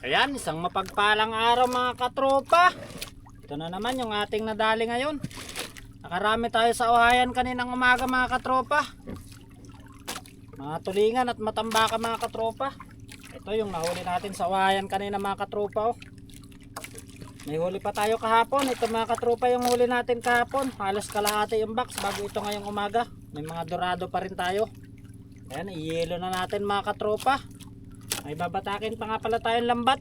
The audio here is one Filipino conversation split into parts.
Ayan, isang mapagpalang araw mga katropa. Ito na naman yung ating nadali ngayon. Nakarami tayo sa uhayan kaninang umaga mga katropa. Mga tulingan at matambaka mga katropa. Ito yung nahuli natin sa uhayan kanina mga katropa. Oh. May huli pa tayo kahapon. Ito mga katropa yung huli natin kahapon. Halos kalahati yung box bago ito ngayong umaga. May mga dorado pa rin tayo. Ayan, i-yelo na natin mga katropa. May babatakin pa nga pala tayong lambat.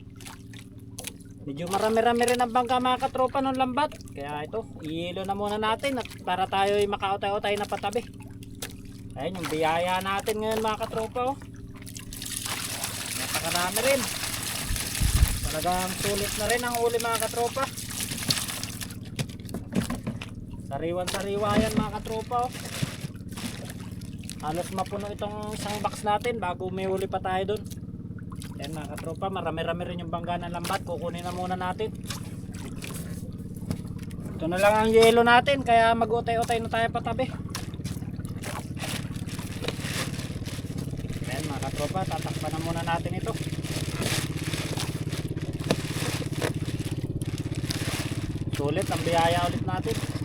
Medyo marami-rami rin ang bangka mga katropa ng lambat. Kaya ito, i-yelo na muna natin at para tayo ay makautay-utay na patabi. Ayan yung biyaya natin ngayon mga katropa. Oh. Napakarami rin. Talagang sulit na rin ang uli mga katropa. Sariwan-sariwa yan mga katropa. Oh. Halos mapuno itong isang box natin bago may uli pa tayo dun. Yan mga katropa, marami-rami rin yung bangga ng lambat. Kukunin na muna natin. Ito na lang ang yelo natin, kaya mag-utay-utay na tayo patabi. Yan mga katropa, tatakpan na muna natin ito. Sulit ang biyaya ulit natin.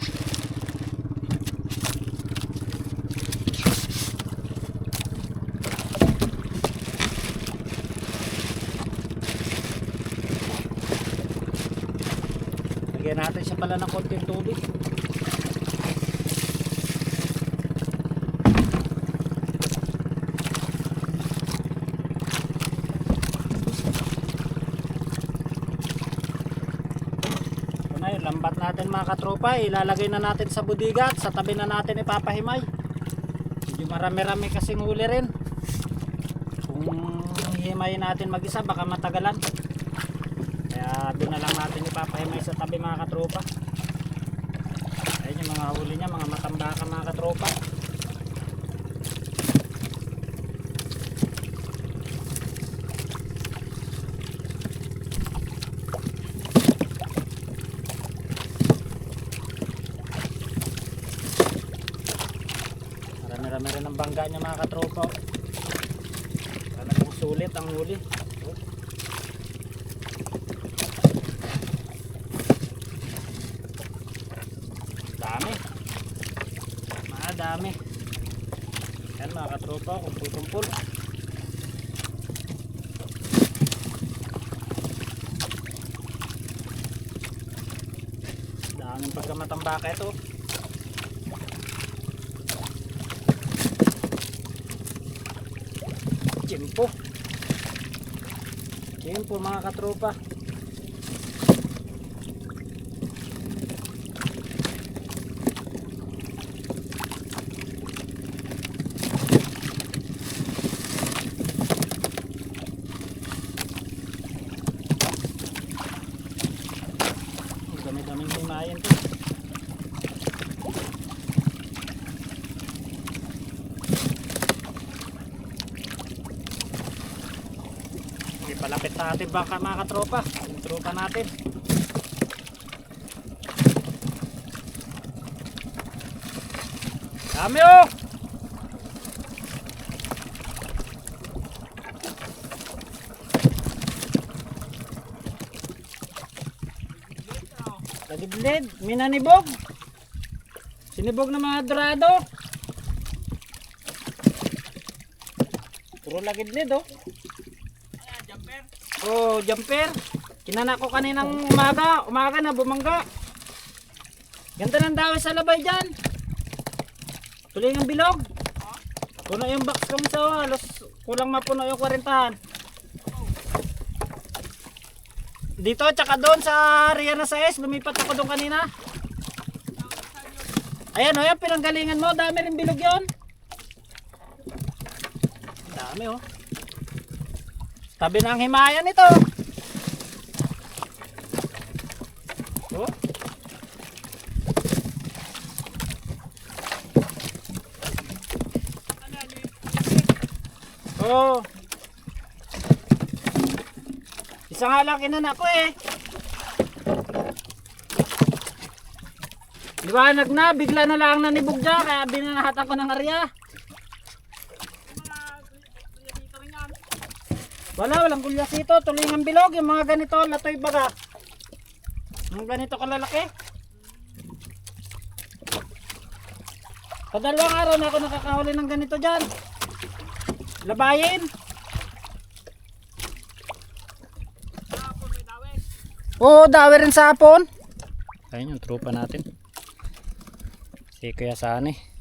Lagyan natin siya pala ng konting tubig. Ito na lambat natin mga katropa. Ilalagay na natin sa budiga at sa tabi na natin ipapahimay. Medyo marami-rami kasing huli rin. Kung hihimayin natin mag-isa baka matagalan. Kaya doon na lang natin ipapahimay sa tabi mga katropa. Ayun yung mga huli niya, mga matambaka mga katropa. Marami-rami rin ang bangga niya mga katropa. Talagang sulit ang huli. Dami. Madami. Yan mga katropa, kumpul-kumpul. Daming pagkamatambaka ito. Chimpo. Chimpo mga katropa. Ang dami-daming himayan to. Ipalapit natin baka mga katropa. Tropa natin. Dami oh! Lagidlid, minanibog. Sinibog ng mga dorado. Puro lagidlid oh. Oh, jumper. Kinana ko kaninang umaga, umaga na bumangga. Ganda ng dawis sa labay dyan. Tuloy ng bilog. Puno yung box kong sa halos kulang mapuno yung 40 Dito, tsaka doon sa Riana sa S, lumipat ako doon kanina. Ayan, o yan, pinanggalingan mo. Dami rin bilog yon. Dami, oh. Tabi ng himayan ito. Oh. Oh. Isa nga lang kinana eh. Liwanag na, bigla na lang nanibog dyan, kaya binanahatan ko ng arya. Wala, walang gulyas ito. Tulingan bilog. Yung mga ganito, latoy baga. Yung ganito kalalaki. Padalawang araw na ako nakakahuli ng ganito dyan. Labayin. Oo, dawi rin sa hapon. Ayun yung trupa natin. Si Kuya Sani.